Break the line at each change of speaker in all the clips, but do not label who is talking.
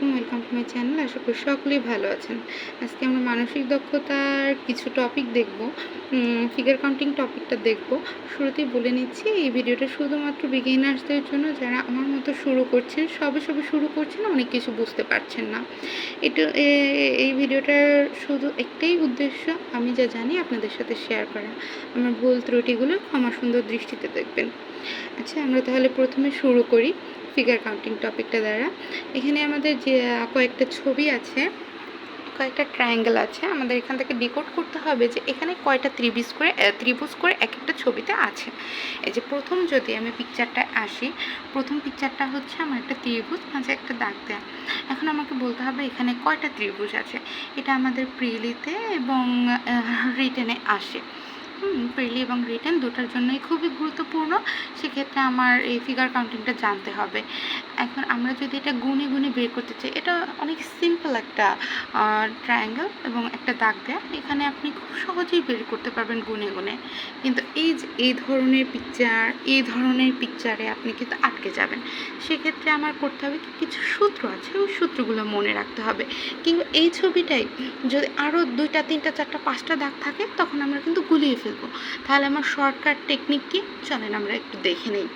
আলাইকুম welcome to my channel আশা করি সকলেই ভালো আছেন। আজকে আমরা মানসিক দক্ষতার কিছু টপিক দেখব ফিগার কাউন্টিং টপিকটা দেখব। শুরুতেই বলে নিচ্ছি, এই ভিডিওটা শুধুমাত্র বিগিনার্সদের জন্য, যারা আমার মতো শুরু করছেন, সবে সবে শুরু করছেন, অনেক কিছু বুঝতে পারছেন না। এটা এই ভিডিওটার শুধু একটাই উদ্দেশ্য, আমি যা জানি আপনাদের সাথে শেয়ার করা। আমার ভুল ত্রুটিগুলো ক্ষমা সুন্দর দৃষ্টিতে দেখবেন। আচ্ছা আমরা তাহলে প্রথমে শুরু করি। ফিগার কাউন্টিং টপিকটা দ্বারা। এখানে আমাদের যে কয়েকটা ছবি আছে, কয়েকটা ট্রায়াঙ্গেল আছে, আমাদের এখান থেকে ডিকোড করতে হবে যে এখানে কয়টা ত্রিভুজ করে ত্রিভুজ করে এক একটা ছবিতে আছে। এই যে প্রথম যদি আমি পিকচারটা আসি, প্রথম পিকচারটা হচ্ছে আমার একটা ত্রিভুজ মাঝে একটা দাগ দেয়া। এখন আমাকে বলতে হবে এখানে কয়টা ত্রিভুজ আছে? এটা আমাদের প্রিলিতে এবং রিটেনে আসে। প্রিলি এবং রিটেন দুটার জন্যই খুবই গুরুত্বপূর্ণ। সেক্ষেত্রে আমার এই ফিগার কাউন্টিংটা জানতে হবে। এখন আমরা যদি এটা গুনে গুনে বের করতে চাই, এটা অনেক সিম্পল একটা ট্রায়াঙ্গেল এবং একটা দাগ দেয়া। এখানে আপনি খুব সহজেই বের করতে পারবেন গুনে গুনে। কিন্তু এই যে, এই ধরনের পিকচার এই ধরনের পিকচারে আপনি কিন্তু আটকে যাবেন। সেক্ষেত্রে আমার করতে হবে কি, কিছু সূত্র আছে, ওই সূত্রগুলো মনে রাখতে হবে। কিন্তু এই ছবিটাই যদি আরও দুইটা, তিনটা, চারটা, পাঁচটা দাগ থাকে, তখন আমরা কিন্তু গুলিয়ে ফেলব তাহলে আমার শর্টকাট টেকনিক কি? চলেন আমরা একটু দেখে নিই।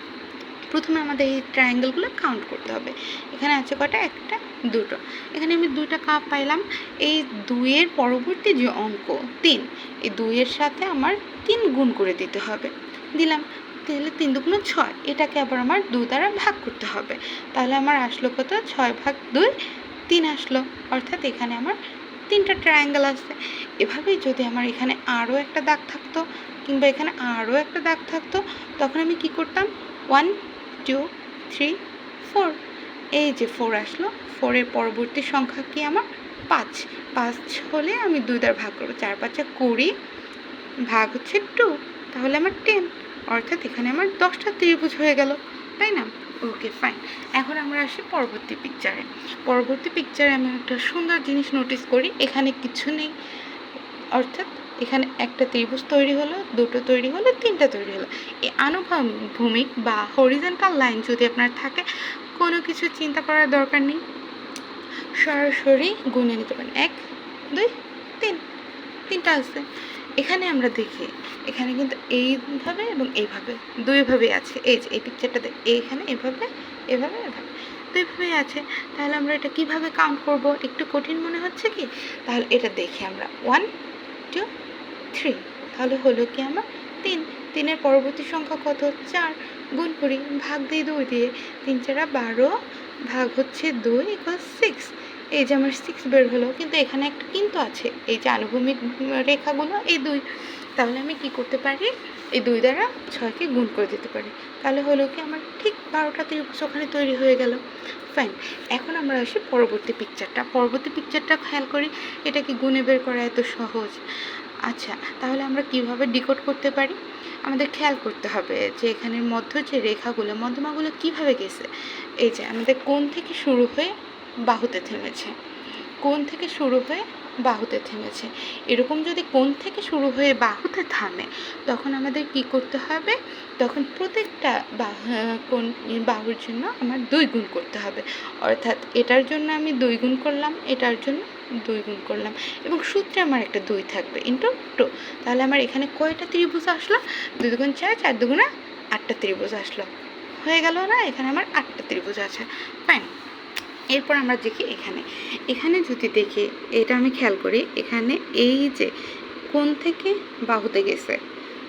প্রথমে আমাদের এই ট্রায়াঙ্গেলগুলো কাউন্ট করতে হবে। এখানে আছে কটা একটা, দুটো। এখানে আমি দুইটা কাপ পাইলাম। এই দুইয়ের পরবর্তী যে অঙ্ক, তিন, এই দুইয়ের সাথে আমার তিন গুণ করে দিতে হবে। দিলাম। তাহলে তিন দুগুণ ছয়, এটাকে আবার আমার দু দ্বারা ভাগ করতে হবে। তাহলে আমার আসলো কত? ছয় ভাগ দুই, তিন আসলো। অর্থাৎ এখানে আমার তিনটা ট্রায়াঙ্গেল আসছে এভাবেই যদি আমার এখানে আরও একটা দাগ থাকতো কিংবা এখানে আরও একটা দাগ থাকতো, তখন আমি কি করতাম? ওয়ান টু থ্রি ফোর এই যে ফোর আসলো ফোরের পরবর্তী সংখ্যা কি আমার? পাঁচ। পাঁচ হলে আমি দুই দ্বারা ভাগ করব। চার পাঁচে কুড়ি ভাগ হচ্ছে টু তাহলে আমার টেন অর্থাৎ এখানে আমার দশটা ত্রিভুজ হয়ে গেল, তাই না? ওকে ফাইন এখন আমরা আসি পরবর্তী পিকচারে পরবর্তী পিকচারে আমি একটা সুন্দর জিনিস নোটিস করি। এখানে কিছু নেই। অর্থাৎ এখানে একটা ত্রিভুজ তৈরি হলো, দুটো তৈরি হলো, তিনটা তৈরি হলো। এই আনুভূমিক বা হরিজেন্টাল লাইন যদি আপনার থাকে, কোনো কিছু চিন্তা করার দরকার নেই। সরাসরি গুনে নিতে পারেন। এক, দুই, তিন। তিনটা আছে। এখানে আমরা দেখি, এখানে কিন্তু এইভাবে এবং এইভাবে দুইভাবে আছে। এই যে, এই পিকচারটা দেখ, এইখানে, এভাবে এভাবে এভাবে দুইভাবেই আছে। তাহলে আমরা এটা কীভাবে কাউন্ট করব? একটু কঠিন মনে হচ্ছে কি? তাহলে এটা দেখি আমরা। ওয়ান টু থ্রি তাহলে হলো কি আমার তিন। তিনের পরবর্তী সংখ্যা কত? চার। গুণ করি, ভাগ দিই দুই দিয়ে। তিন চারা বারো, ভাগ হচ্ছে দুই ইকুয়াল সিক্স এই যে আমার সিক্স বের হলো, কিন্তু এখানে একটা কিন্তু আছে। এই যে আনুভূমিক রেখাগুলো, এই দুই। তাহলে আমি কি করতে পারি? এই দুই দ্বারা ছয়কে গুণ করে দিতে পারি। তাহলে হলো কি, আমার ঠিক বারোটা ত্রিভুজ ওখানে তৈরি হয়ে গেল। ফাইন এখন আমরা আসি পরবর্তী পিকচারটা পরবর্তী পিকচারটা খেয়াল করি, এটা কি গুণে বের করা এত সহজ? আচ্ছা তাহলে আমরা কীভাবে ডিকোড করতে পারি? আমাদের খেয়াল করতে হবে যে এখানের মধ্য যে রেখাগুলো, মধ্যমাগুলো কীভাবে গেছে? এই যে আমাদের কোন থেকে শুরু হয়ে বাহুতে থেমেছে। কোন থেকে শুরু হয়ে বাহুতে থেমেছে। এরকম যদি কোন থেকে শুরু হয়ে বাহুতে থামে, তখন আমাদের কি করতে হবে? তখন প্রত্যেকটা বাহু কোণ বাহুর জন্য আমার দুই গুণ করতে হবে। অর্থাৎ এটার জন্য আমি দুই গুণ করলাম, এটার জন্য দুই গুণ করলাম এবং সূত্রে আমার একটা দুই থাকবে ইন্টু টু তাহলে আমার এখানে কয়টা ত্রিভুজ আসলো? দুই দুগুণ চার চার দুগুণা আটটা ত্রিভুজ আসলো। হয়ে গেল না? এখানে আমার আটটা ত্রিভুজ আছে। ফাইন এরপর আমরা দেখি এখানে। এখানে যদি দেখি, এটা আমি খেয়াল করি, এখানে এই যে কোন থেকে বাহুতে গেছে,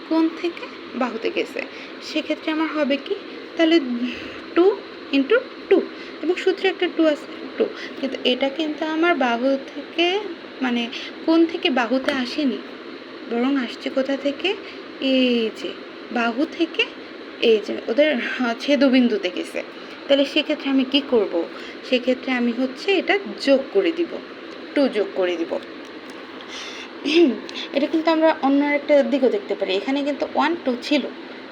কোন থেকে বাহুতে গেছে, সেক্ষেত্রে আমার হবে কি? তাহলে টু ইন্টু টু এবং সূত্রে একটা টু আছে, টু। কিন্তু এটা কিন্তু আমার বাহু থেকে মানে কোন থেকে বাহুতে আসেনি, বরং আসছে কোথা থেকে? এই যে, বাহু থেকে এই যে, ওদের ছেদবিন্দুতে গেছে। তাহলে সেক্ষেত্রে আমি কি করব? সেক্ষেত্রে আমি হচ্ছে এটা যোগ করে দিব। টু যোগ করে দিব। এটা কিন্তু আমরা অন্য একটা দিকও দেখতে পারি। এখানে কিন্তু ওয়ান টু ছিল।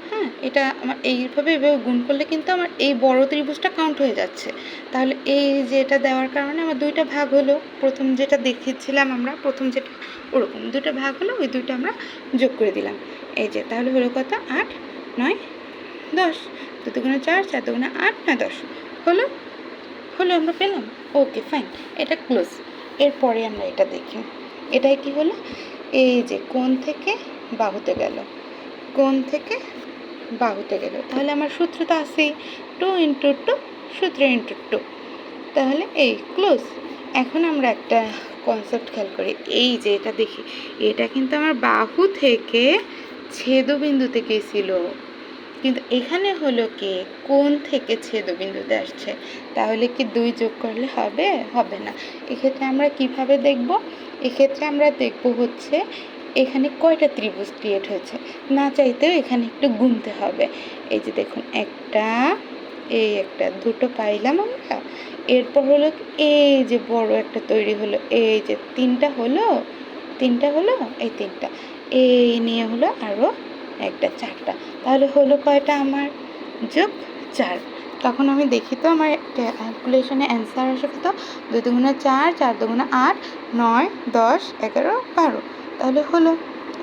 হ্যাঁ এটা আমার এইভাবে এভাবে গুণ করলে কিন্তু আমার এই বড় ত্রিভুজটা কাউন্ট হয়ে যাচ্ছে। তাহলে এই যে এটা দেওয়ার কারণে আমার দুইটা ভাগ হলো। প্রথম যেটা দেখিয়েছিলাম আমরা, প্রথম যেটা ওরকম। দুটো ভাগ হলো, ওই দুইটা আমরা যোগ করে দিলাম। এই যে, তাহলে হলো কথা আট, নয় দশ দু দুগুণে চার চার দুগুণে আট, না দশ। হলো? হলো আমরা পেলাম? ওকে ফাইন এটা ক্লোজ এরপরে আমরা এটা দেখি। এটাই কি হলো? এই যে কোন থেকে বাহুতে গেল। কোন থেকে বাহুতে গেল। তাহলে আমার সূত্র তো আছেই। টু ইন্টু টু, সূত্র ইন্টু টু। তাহলে এই ক্লোজ এখন আমরা একটা কনসেপ্ট খেয়াল করি। এই যে এটা দেখি, এটা কিন্তু আমার বাহু থেকে ছেদবিন্দুতে গেছিল কিন্তু এখানে হলো কি, কোন থেকে ছেদবিন্দুতে আসছে? তাহলে কি দুই যোগ করলে হবে? হবে না। এক্ষেত্রে আমরা কীভাবে দেখব? এক্ষেত্রে আমরা দেখব হচ্ছে, এখানে কয়টা ত্রিভুজ ক্রিয়েট হয়েছে? না চাইতেও এখানে একটু গুনতে হবে। এই যে দেখুন, একটা, এই একটা, দুটো পাইলাম আমরা। এরপর হলো এই যে বড় একটা তৈরি হলো, এই যে তিনটা হলো তিনটা হলো, এই তিনটা। এই নিয়ে হলো আরও একটা চারটা। তাহলে হলো কয়টা আমার? যোগ চার। তখন আমি দেখি তো আমার ক্যালকুলেশনে অ্যান্সার আসে কত? দুই দুগুণে চার চার দুগুণে আট, নয়, দশ, এগারো, বারো। তাহলে হলো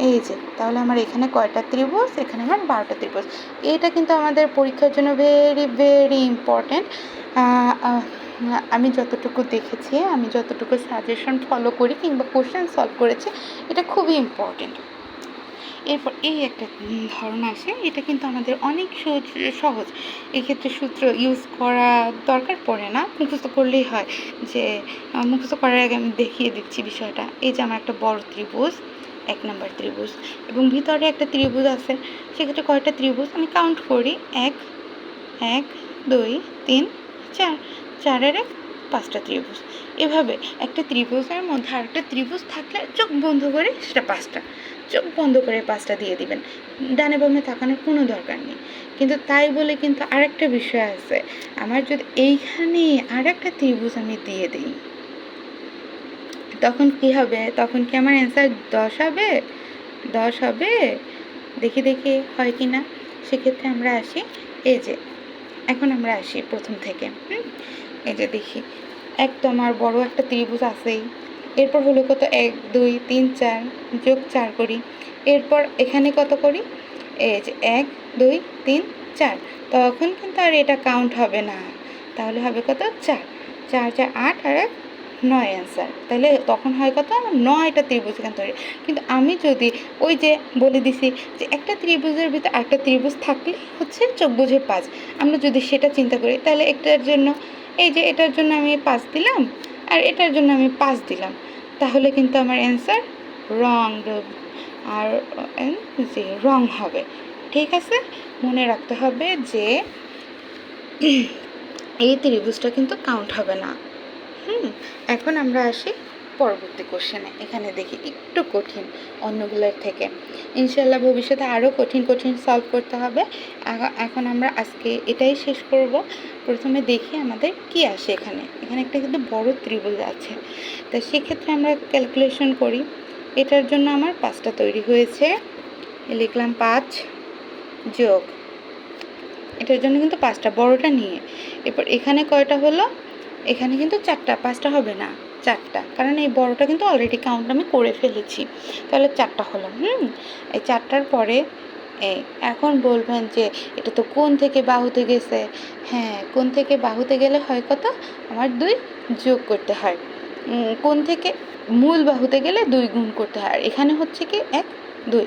এই যে, তাহলে আমার এখানে কয়টা ত্রিভুজ? এখানে আমার বারোটা ত্রিভুজ। এটা কিন্তু আমাদের পরীক্ষার জন্য ভেরি ভেরি ইম্পর্ট্যান্ট আমি যতটুকু দেখেছি, আমি যতটুকু সাজেশন ফলো করি কিংবা কোশ্চেন সলভ করেছি, এটা খুবই ইম্পর্ট্যান্ট এরপর এই একটা ধরন আসে এটা কিন্তু আমাদের অনেক সহজ সহজ। এক্ষেত্রে সূত্র ইউজ করা দরকার, পড়ে না। মুখস্থ করলেই হয় যে মুখস্থ করার আগে আমি দেখিয়ে দিচ্ছি বিষয়টা। এই যে আমার একটা বড় ত্রিভুজ, এক নম্বর ত্রিভুজ এবং ভিতরে একটা ত্রিভুজ আছে। সেক্ষেত্রে কয়টা ত্রিভুজ? আমি কাউন্ট করি। এক এক, দুই, তিন, চার। চারের এক, পাঁচটা ত্রিভুজ। এভাবে একটা ত্রিভুজের মধ্যে আরেকটা ত্রিভুজ থাকলে চোখ বন্ধ করে সেটা পাঁচটা। চোখ বন্ধ করে পাঁচটা দিয়ে দিবেন। ডানে বামে তাকানোর কোনো দরকার নেই। কিন্তু তাই বলে কিন্তু আরেকটা বিষয় আছে। আমার যদি এইখানে আরেকটা ত্রিভুজ আমি দিয়ে দিই, তখন কি হবে? তখন কি আমার অ্যান্সার দশ হবে? দশ হবে? দেখি দেখি হয় কি না সেক্ষেত্রে আমরা আসি এই যে, এখন আমরা আসি প্রথম থেকে। হুম? এই যে দেখি, এক তো আমার বড় একটা ত্রিভুজ আছেই। এরপর হলো কত? এক, দুই, তিন, চার, যোগ চার করি। এরপর এখানে কত করি? এই যে এক, দুই, তিন, চার। তখন কিন্তু আর এটা কাউন্ট হবে না। তাহলে হবে কত? চার। চার চার, আট, আর এক, নয় অ্যান্সার তাহলে তখন হয় কত? নয়টা ত্রিভুজ এখান তৈরি কিন্তু আমি যদি ওই যে বলে দিছি যে একটা ত্রিভুজের ভিতরে একটা ত্রিভুজ থাকলে হচ্ছে চোখ বুঝে পাঁচ। আমরা যদি সেটা চিন্তা করি, তাহলে একটার জন্য, এই যে এটার জন্য আমি পাঁচ দিলাম। আর এটার জন্য আমি পাঁচ দিলাম। তাহলে কিন্তু আমার অ্যান্সার রং আর যে রং হবে। ঠিক আছে? মনে রাখতে হবে যে এই ত্রিভুজটা কিন্তু কাউন্ট হবে না। হুম, এখন আমরা আসি পরবর্তী কোশ্চেনে এখানে দেখি একটু কঠিন অন্যগুলোর থেকে। ইনশাল্লাহ ভবিষ্যতে আরও কঠিন কঠিন সলভ করতে হবে। এখন আমরা আজকে এটাই শেষ করব। প্রথমে দেখি আমাদের কি আসে এখানে। এখানে একটা কিন্তু বড় ত্রিভুজ আছে। তা সেক্ষেত্রে আমরা ক্যালকুলেশন করি। এটার জন্য আমার পাঁচটা তৈরি হয়েছে। লিখলাম পাঁচ যোগ। এটার জন্য কিন্তু পাঁচটা, বড়টা নিয়ে। এরপর এখানে কয়টা হলো? এখানে কিন্তু চারটা, পাঁচটা হবে না। চারটা। কারণ এই বড়টা কিন্তু অলরেডি কাউন্ট আমি করে ফেলেছি। তাহলে চারটা হলো, হুম? এই চারটার পরে এখন বলবেন যে, এটা তো কোন থেকে বাহুতে গেছে? হ্যাঁ কোন থেকে বাহুতে গেলে হয় কত? আমার দুই যোগ করতে হয়। কোন থেকে মূল বাহুতে গেলে দুই গুণ করতে হয়? আর এখানে হচ্ছে কি, এক, দুই।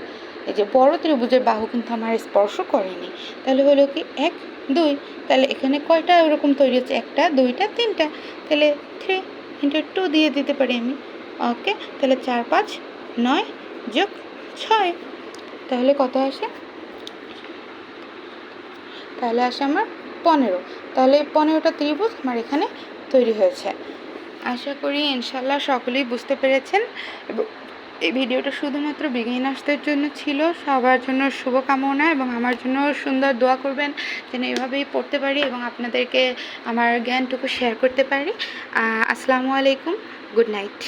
এই যে বড় ত্রিভুজের বাহু কিন্তু আমার স্পর্শ করেনি। তাহলে হলো কি, এক, দুই। তাহলে এখানে কয়টা ওরকম তৈরি হচ্ছে? একটা, দুইটা, তিনটা। তাহলে থ্রি ইন্টু টু দিয়ে দিতে পারি আমি। ওকে তাহলে চার, পাঁচ, নয় যোগ ছয়। তাহলে কত আসে? তাহলে আসে আমার পনেরো। তাহলে পনেরোটা ত্রিভুজ আমার এখানে তৈরি হয়েছে। আশা করি ইনশাল্লাহ সকলেই বুঝতে পেরেছেন। এবং এই ভিডিওটা শুধুমাত্র বিগিনার্সদের জন্য ছিল। সবার জন্য শুভকামনা এবং আমার জন্য সুন্দর দোয়া করবেন যেন এভাবেই পড়তে পারি এবং আপনাদেরকে আমার জ্ঞানটুকু শেয়ার করতে পারি। আসসালামু আলাইকুম। Good night